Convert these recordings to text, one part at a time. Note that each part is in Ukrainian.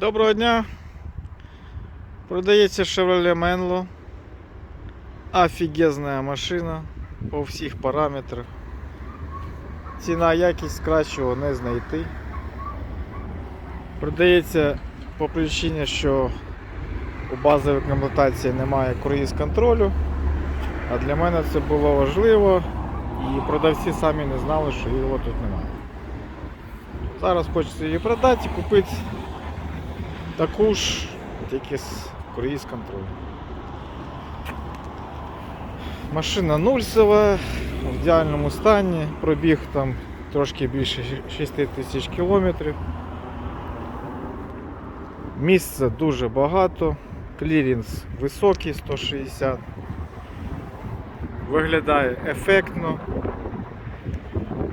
Доброго дня. Продається Chevrolet Menlo. Офігезна машина по всіх параметрах. Ціна якість кращого не знайти. Продається по причині, що у базовій комплектації немає круїз контролю. А для мене це було важливо і продавці самі не знали, що його тут немає. Зараз хочеться її продати і купити таку ж, тільки з круїз контролю. Машина нульсова, в ідеальному стані, пробіг там трошки більше 6 тисяч кілометрів. Місця дуже багато, клірінс високий 160. Виглядає ефектно.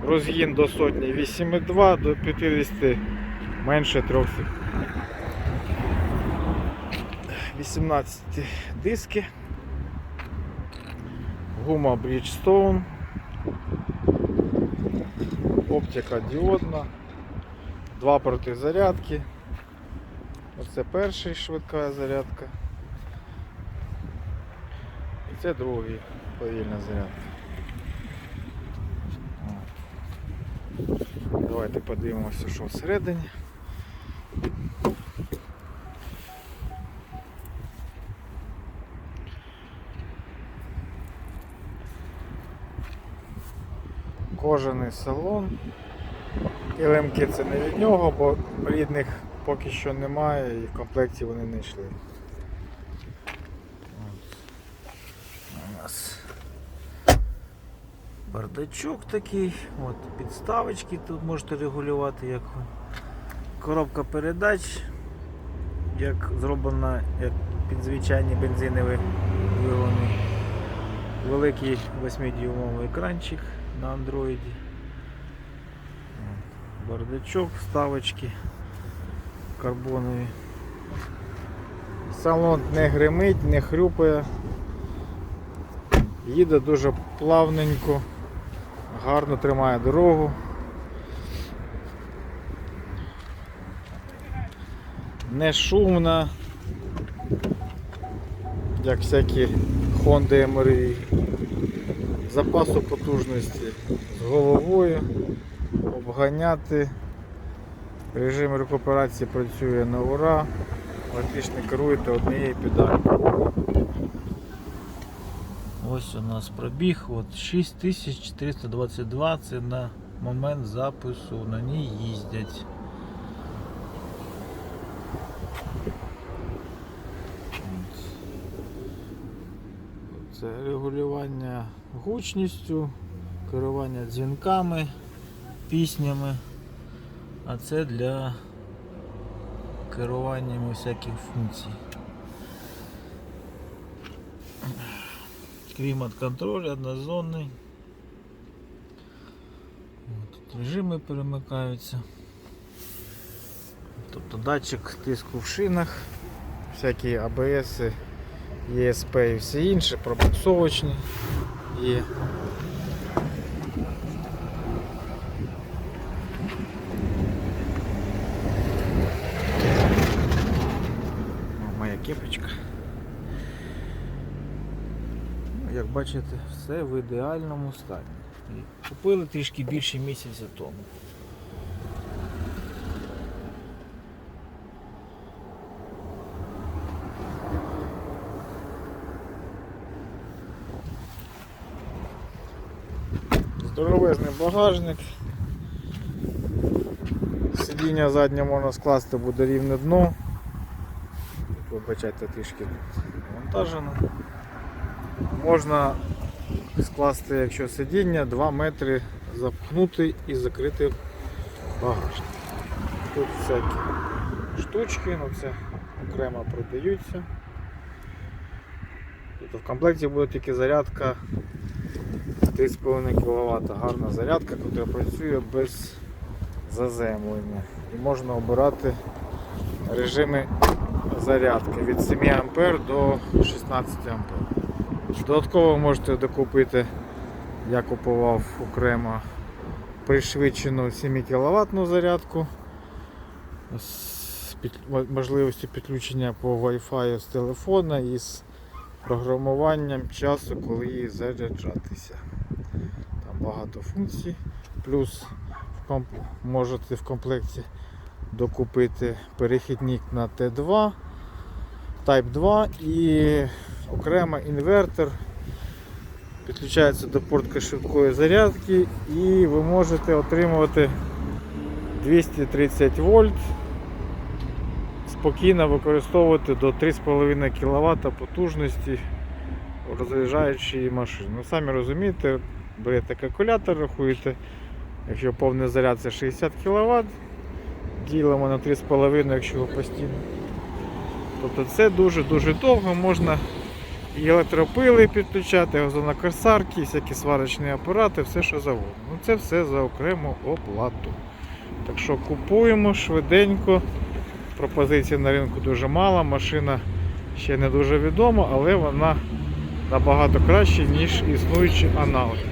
Розгін до сотні 8,2 до 50 менше 3 секунд. 18 диски. Гума Bridgestone. Оптика діодна. Два порти зарядки. Оце перший швидка зарядка. І це другий повільна зарядка. Давайте подивимося, що всередині. Кожаний салон. Килимки це не від нього, бо рідних поки що немає і в комплекті вони не йшли. У нас бардачок такий, от підставочки тут можете регулювати як коробка передач, як зроблена як під звичайні бензинові двигуни. Великий 8-дюймовий екранчик на андроїді. Бардачок, вставочки карбонові. Салон не гримить, не хрюпає. Їде дуже плавненько, гарно тримає дорогу. Не шумна, як всякі Honda MRI. Запасу потужності з головою, обганяти. Режим рекуперації працює на ура. Фактично керуєте однією педалью. Ось у нас пробіг от 6422, це на момент запису на ній їздять. От. Це регулювання гучністю, керування дзвінками, піснями, а це для керування всяких функцій. Клімат контроль однозонний. Тут режими перемикаються. Тобто датчик тиску в шинах, всякі АБС, ЄСП і всі інші, пробуксовочні є. Моя кепочка. Як бачите, все в ідеальному стані. Купили трішки більше місяця тому. Здоровезний багажник. Сидіння заднє можна скласти буде рівне дно. Вибачайте трішки навантажено. Можна скласти, якщо сидіння, 2 метри запхнути і закрити багажник. Тут всякі штучки, ну це окремо продаються. Тут в комплекті буде тільки зарядка 3,5 кВт. Гарна зарядка, яка працює без заземлення. І можна обирати режими зарядки від 7 А до 16 А. Додатково можете докупити, я купував окремо пришвидшену 7 кВт зарядку з можливості підключення по Wi-Fi з телефона і з програмуванням часу, коли її заряджатися. Там багато функцій. Плюс можете в комплекті докупити перехідник на Т2, Type 2 і окремо інвертор. Підключається до портка швидкої зарядки і ви можете отримувати 230 вольт спокійно використовувати до 3,5 кВт потужності розряджаючої машини. Ну, самі розумієте, берете калькулятор, рахуєте, якщо повний заряд це 60 кВт, ділимо на 3,5, якщо його постійно. Тобто це дуже-дуже довго можна і електропили підключати, озонокосарки, всякі сварочні апарати, все що завгодно. Ну це все за окрему оплату. Так що купуємо швиденько. Пропозицій на ринку дуже мало, машина ще не дуже відома, але вона набагато краще, ніж існуючі аналоги.